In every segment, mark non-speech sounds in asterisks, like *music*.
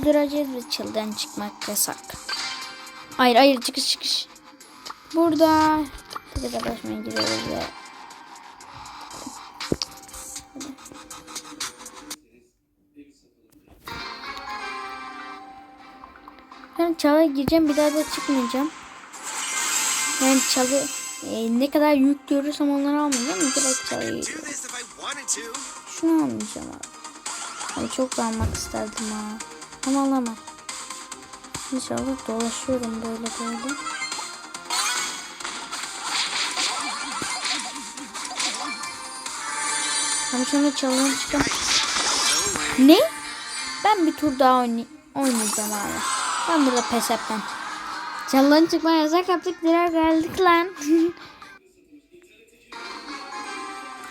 Öldüreceğiz ve çıldan çıkmak yasak. Hayır hayır çıkış çıkış. Burada bir de başmaya giriyoruz ve Ben çalıya gireceğim bir daha da çıkmayacağım. Yani çalı e, ne kadar yük görürsem onları almayacağım. Direkt çalıya giriyorum. Şunu almayacağım abi. Ay çok da almak isterdim ha. Ama alamam. İnşallah dolaşıyorum böyle böyle. Ama sonra çalın çıkın. Ne? Ben bir tur daha oynay oynayacağım abi. Ben burada pes etmem. Çalın çıkma yasak yaptık. Direkt geldik lan. *laughs*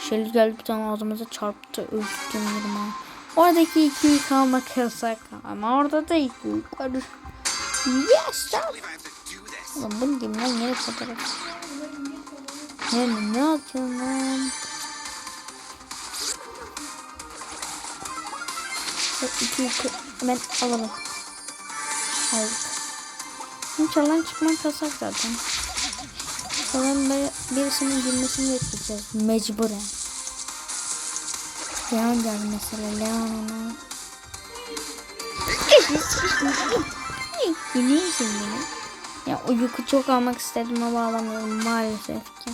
Şöyle geldi bir tane ağzımıza çarptı. Öldüm ha. Oradaki iki yük almak yasak. Ama orada da iki var. Yes! Oğlum bunu diyeyim lan nereye fotoğraf? Ne ne yapıyorsun lan? İki hemen alalım. Aldık. Şimdi çalan çıkmak yasak zaten. Böyle birisinin girmesini bekleyeceğiz. Mecburen. Leon geldi mesela. Leon ona. Yeniyorsun beni. Ya o yükü çok almak istedim ama alamıyorum maalesef ki.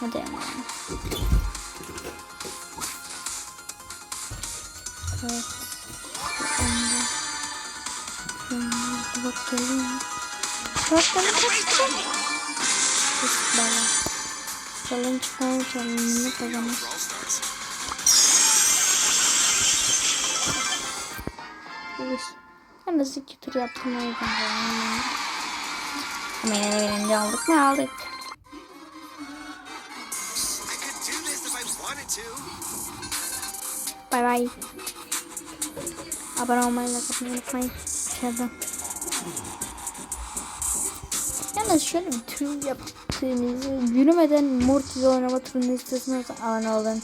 Hadi ama. Evet. Şimdi bak geliyor. Bak bak bak bak. Kız bana. Challenge falan challenge'ını Stars. Evet. Ben nasıl iki tur yaptım o yüzden. Ama yine de birinci aldık mı aldık. Bay bay. Abone olmayı like atmayı unutmayın. Şuradan. Yalnız şöyle bir tur yaptığınızı yürümeden Mortis oynama turunu istiyorsanız abone olun.